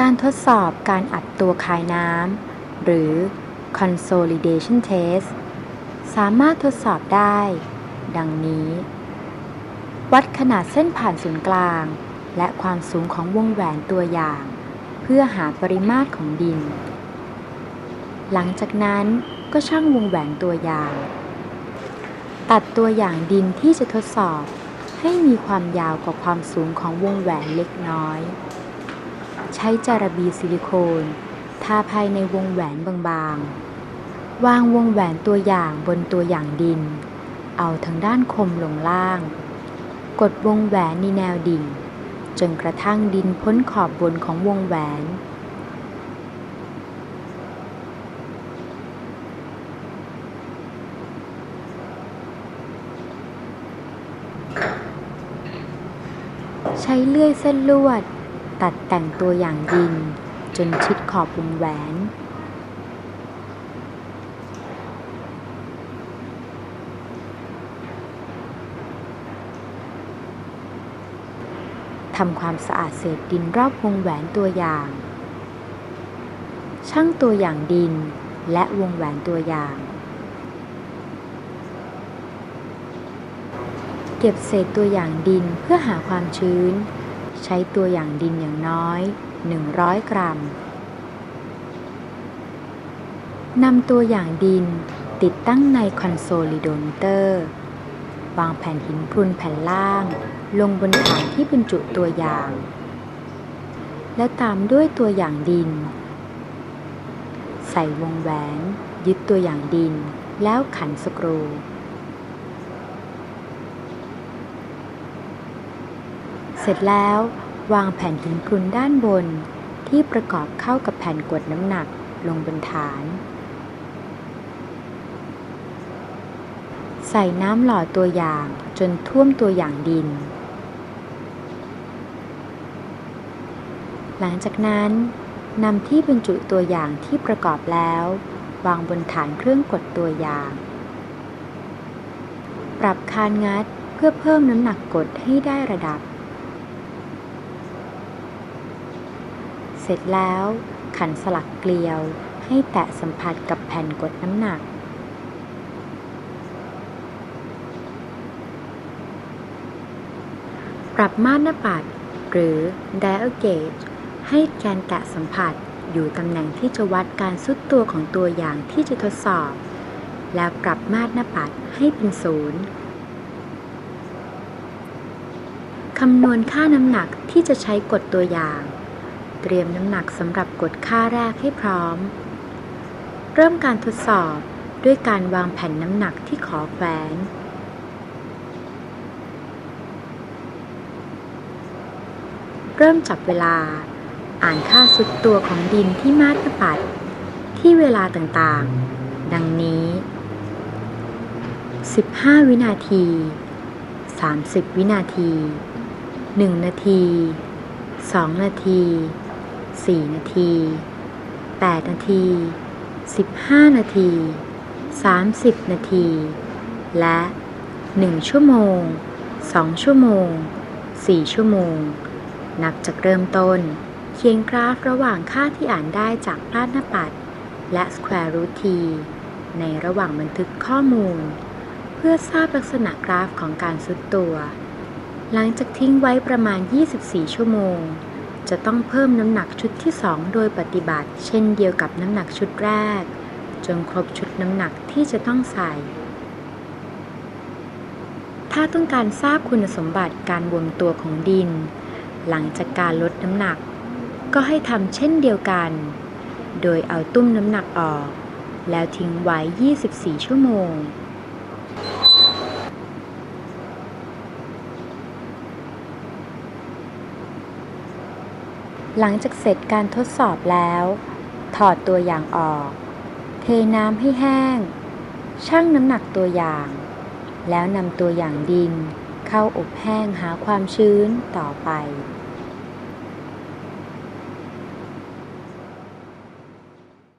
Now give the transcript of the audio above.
การทดสอบการอัดตัวคายน้ำ หรือ consolidation test สามารถทดสอบได้ ดังนี้ วัดขนาดเส้นผ่านศูนย์กลาง และความสูงของวงแหวนตัวอย่าง เพื่อหาปริมาตรของดิน หลังจากนั้นก็ช่างวงแหวนตัวอย่าง ตัดตัวอย่างดินที่จะทดสอบ ให้มีความยาวกว่าความสูงของวงแหวนเล็กน้อย ใช้จารบีซิลิโคนทาภายในวงแหวนบางๆ วางวงแหวนตัวอย่างบนตัวอย่างดิน เอาทางด้านคมลงล่าง กดวงแหวนในแนวดิ่ง จนกระทั่งดินพ้นขอบบนของวงแหวนใช้เลื่อยเส้นลวด ตัดแต่งตัวอย่างดิน จนชิดขอบวงแหวน ทำความสะอาดเศษดินรอบวงแหวนตัวอย่าง ช่างตัวอย่างดินและวงแหวนตัวอย่างเก็บเศษตัวอย่างดินเพื่อหาความชื้น ใช้ตัวอย่างดินอย่างน้อย 100 กรัมนำตัวอย่างดินติดตั้งในคอนโซลิโดมิเตอร์ วางแผ่นหินพรุนแผ่นล่าง ลงบนฐานที่บรรจุตัวอย่าง และตามด้วยตัวอย่างดิน ใส่วงแหวน ยึดตัวอย่างดิน แล้วขันสกรู เสร็จแล้ววางแผ่นหินพรุนด้านบนที่ประกอบเข้ากับแผ่นกดน้ำหนักลงบนฐาน ใส่น้ำหล่อตัวอย่างจนท่วมตัวอย่างดิน หลังจากนั้นนำที่บรรจุตัวอย่างที่ประกอบแล้ว วางบนฐานเครื่องกดตัวอย่าง ปรับคานงัดเพื่อเพิ่มน้ำหนักกดให้ได้ระดับ เสร็จแล้วขันสลักเกลียวให้แตะสัมผัสกับแผ่นกดน้ำหนัก ปรับมาตรหน้าปัดหรือ dial gauge ให้แกนแตะสัมผัสอยู่ตำแหน่งที่จะวัดการสุดตัวของตัวอย่างที่จะทดสอบ แล้วปรับมาตรหน้าปัดให้เป็นศูนย์คำนวณค่าน้ำหนักที่จะใช้กดตัวอย่าง เตรียมน้ำหนักสำหรับกดค่าแรกให้พร้อม เริ่มการทดสอบด้วยการวางแผ่นน้ำหนักที่ขอแขวน เริ่มจับเวลา อ่านค่าสุดตัวของดินที่มาตรปัด ที่เวลาต่างๆ ดังนี้ 15 วินาที 30 วินาที 1 นาที 2 นาที 4 นาที 8 นาที 15 นาที 30 นาที และ 1 ชั่วโมง 2 ชั่วโมง 4 ชั่วโมง นับจากเริ่มต้น เขียนกราฟระหว่างค่าที่อ่านได้จากมาตรหน้าปัด และ square root t ในระหว่างบันทึกข้อมูล เพื่อทราบลักษณะกราฟของการซุดตัว หลังจากทิ้งไว้ประมาณ 24 ชั่วโมง จะต้องเพิ่มน้ำหนักชุดที่ 2 โดยปฏิบัติ เช่นเดียวกับน้ำหนักชุดแรก จนครบชุดน้ำหนักที่จะต้องใส่ ถ้าต้องการทราบคุณสมบัติการบวมตัวของดิน หลังจากการลดน้ำหนัก ก็ให้ทำเช่นเดียวกัน โดยเอาตุ้มน้ำหนักออก แล้วทิ้งไว้ 24 ชั่วโมง หลังจากเสร็จการทดสอบแล้ว ถอดตัวอย่างออก เทน้ำให้แห้ง ชั่งน้ำหนักตัวอย่าง แล้วนำตัวอย่างดิน เข้าอบแห้งหาความชื้นต่อไป